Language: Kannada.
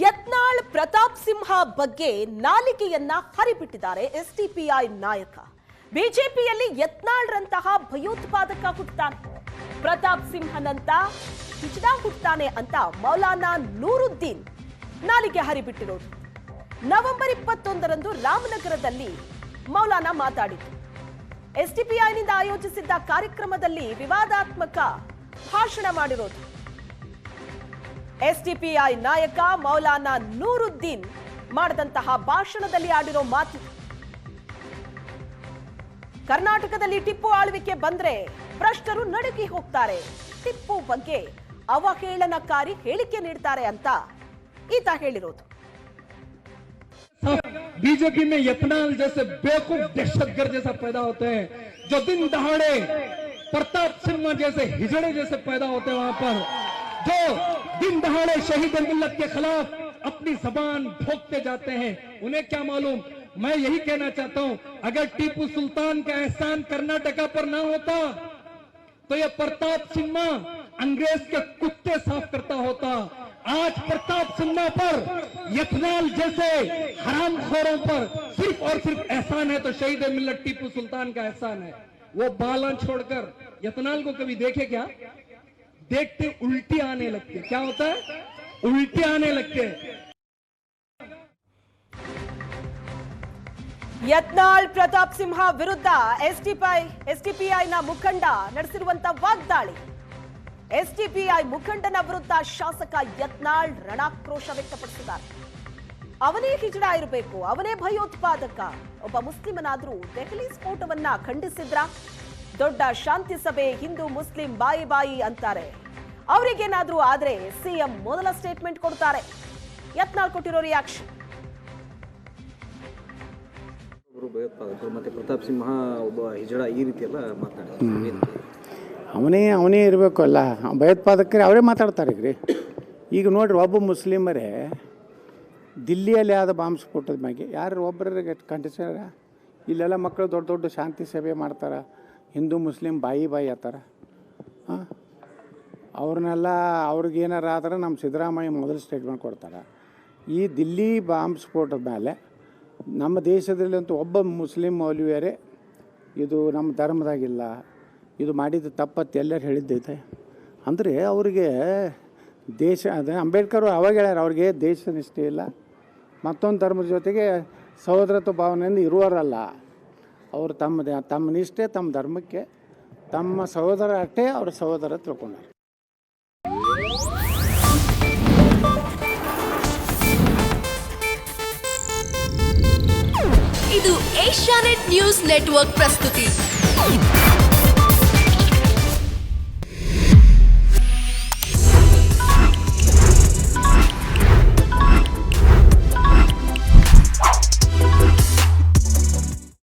ಯತ್ನಾಳ್ ಪ್ರತಾಪ್ ಸಿಂಹ ಬಗ್ಗೆ ನಾಲಿಗೆಯನ್ನ ಹರಿಬಿಟ್ಟಿದ್ದಾರೆ ಎಸ್ಡಿಪಿಐ ನಾಯಕ. ಬಿಜೆಪಿಯಲ್ಲಿ ಯತ್ನಾಳ್ರಂತಹ ಭಯೋತ್ಪಾದಕ ಹುಟ್ಟಾನೆ. ಪ್ರತಾಪ್ ಸಿಂಹನಂತ ಹಿಜಡ ಹುಟ್ಟಾನೆ ಅಂತ ಮೌಲಾನಾ ನೂರುದ್ದೀನ್ ನಾಲಿಗೆ ಹರಿಬಿಟ್ಟಿರೋದು. ನವೆಂಬರ್ ಇಪ್ಪತ್ತೊಂದರಂದು ರಾಮನಗರದಲ್ಲಿ ಮೌಲಾನಾ ಮಾತಾಡಿದ್ರು. ಎಸ್ಡಿಪಿಐನಿಂದ ಆಯೋಜಿಸಿದ್ದ ಕಾರ್ಯಕ್ರಮದಲ್ಲಿ ವಿವಾದಾತ್ಮಕ ಭಾಷಣ ಮಾಡಿರೋದು. ಎಸ್ಡಿಪಿಐ ನಾಯಕ ಮೌಲಾನಾ ನೂರುದ್ದೀನ್ ಮಾಡಿದಂತಹ ಭಾಷಣದಲ್ಲಿ ಆಡಿರೋ ಮಾತು ಕರ್ನಾಟಕದಲ್ಲಿ ಟಿಪ್ಪು ಆಳ್ವಿಕೆ ಬಂದ್ರೆ ಭ್ರಷ್ಟರು ನಡುಗಿ ಹೋಗ್ತಾರೆ ಟಿಪ್ಪು ಬಗ್ಗೆ ಅವಹೇಳನಕಾರಿ ಹೇಳಿಕೆ ನೀಡ್ತಾರೆ ಅಂತ ಈತ ಹೇಳಿರೋದು बीजेपी में यत्नाल जैसे बेवकूफ दहशतगर्द जैसा पैदा होते हैं जो दिन दहाड़े प्रताप सिंह जैसे हिजड़े जैसे पैदा होते हैं वहां पर जो दिन दहाड़े शहीद मिल्लत के खिलाफ अपनी जबान भोंकते जाते हैं। उन्हें क्या मालूम? मैं यही कहना चाहता हूँ, अगर टीपू सुल्तान का एहसान कर्नाटका पर ना होता तो यह प्रताप सिन्हा अंग्रेज़ के कुत्ते साफ़ करता होता। आज प्रताप सिन्हा पर यथनाल जैसे हराम खोरों पर सिर्फ़ और सिर्फ़ एहसान है तो शहीद मिल्लत टीपू सुल्तान का एहसान है। वो बाला छोड़कर यथनाल को कभी देखे क्या? देखते उल्टी आने लगते क्या होता है उल्टी आने लगते हैं ಯತ್ನಾಳ್ ಪ್ರತಾಪ್ ಸಿಂಹ ವಿರುದ್ಧ ಎಸ್ಡಿಪಿಐ ಎಸ್ಡಿಪಿಐನ ಮುಖಂಡ ನಡೆಸಿರುವಂತ ವಾಗ್ದಾಳಿ ಎಸ್ಡಿಪಿಐ ಮುಖಂಡನ ವಿರುದ್ಧ ಶಾಸಕ ಯತ್ನಾಳ್ ರಣಾಕ್ರೋಶ ವ್ಯಕ್ತಪಡಿಸಿದ್ದಾರೆ ಅವನೇ ಹಿಜಡ ಇರಬೇಕು ಅವನೇ ಭಯೋತ್ಪಾದಕ ಒಬ್ಬ ಮುಸ್ಲಿಮನಾದ್ರೂ ದೆಹಲಿ ಸ್ಫೋಟವನ್ನ ಖಂಡಿಸಿದ್ರ ದೊಡ್ಡ ಶಾಂತಿ ಸಭೆ ಹಿಂದೂ ಮುಸ್ಲಿಂ ಬಾಯಿ ಬಾಯಿ ಅಂತಾರೆ. ಅವರಿಗೇನಾದ್ರೂ ಆದ್ರೆ ಸಿಎಂ ಮೊದಲ ಸ್ಟೇಟ್ಮೆಂಟ್ ಕೊಡ್ತಾರೆ. ಯತ್ನಾಳ್ ಕೊಟ್ಟಿರೋ ರಿಯಾಕ್ಷನ್ ಮತ್ತೆ ಪ್ರತಾಪ್ ಸಿಂಹ ಒಬ್ಬ ಹಿಜಡ ಈ ರೀತಿ ಎಲ್ಲ ಅವನೇ ಅವನೇ ಇರಬೇಕು ಅಲ್ಲ. ಭಯೋತ್ಪಾದಕರೇ ಅವರೇ ಮಾತಾಡ್ತಾರೆ ಈಗ ರೀ ಈಗ ನೋಡ್ರಿ ಒಬ್ಬ ಮುಸ್ಲಿಮರೇ ದಿಲ್ಲಿಯಲ್ಲಿ ಆದ ಬಾಂಬ್ ಸ್ಫೋಟದ ಮ್ಯಾಗೆ ಯಾರು ಒಬ್ಬರಿಗೆ ಕಂಡಿಸ್ಯಾರ? ಇಲ್ಲೆಲ್ಲ ಮಕ್ಕಳು ದೊಡ್ಡ ದೊಡ್ಡ ಶಾಂತಿ ಸಭೆ ಮಾಡ್ತಾರೆ. ಹಿಂದೂ ಮುಸ್ಲಿಂ ಬಾಯಿ ಬಾಯಿ ಆತಾರ. ಹಾಂ? ಅವ್ರನ್ನೆಲ್ಲ ಅವ್ರಿಗೆ ಏನಾರ ಆದ್ರೆ ನಮ್ಮ ಸಿದ್ದರಾಮಯ್ಯ ಮೊದಲು ಸ್ಟೇಟ್ಮೆಂಟ್ ಕೊಡ್ತಾರೆ. ಈ ದಿಲ್ಲಿ ಬಾಂಬ್ ಸ್ಫೋಟದ ಮೇಲೆ ನಮ್ಮ ದೇಶದಲ್ಲಂತೂ ಒಬ್ಬ ಮುಸ್ಲಿಂ ಮೌಲ್ವಿಯರೇ ಇದು ನಮ್ಮ ಧರ್ಮದಾಗಿಲ್ಲ, ಇದು ಮಾಡಿದ ತಪ್ಪತ್ತು ಎಲ್ಲರೂ ಹೇಳಿದ್ದೈತೆ. ಅಂದರೆ ಅವರಿಗೆ ದೇಶ, ಅದೇ ಅಂಬೇಡ್ಕರ್ ಅವಾಗ ಹೇಳ್ಯಾರ, ಅವ್ರಿಗೆ ದೇಶ ನಿಷ್ಠೆ ಇಲ್ಲ, ಮತ್ತೊಂದು ಧರ್ಮದ ಜೊತೆಗೆ ಸಹೋದರತ್ವ ಭಾವನೆಯಿಂದ ಇರುವರಲ್ಲ ಅವರು ತಮ್ಮ ತಮ್ಮ ನಿಷ್ಠೆ, ತಮ್ಮ ಧರ್ಮಕ್ಕೆ, ತಮ್ಮ ಸಹೋದರ ಅಷ್ಟೇ ಅವರ ಸಹೋದರ ತಿಳ್ಕೊಂಡಾರೆ ಇದು ಏಷ್ಯಾನೆಟ್ ನ್ಯೂಸ್ ನೆಟ್ವರ್ಕ್ ಪ್ರಸ್ತುತಿ.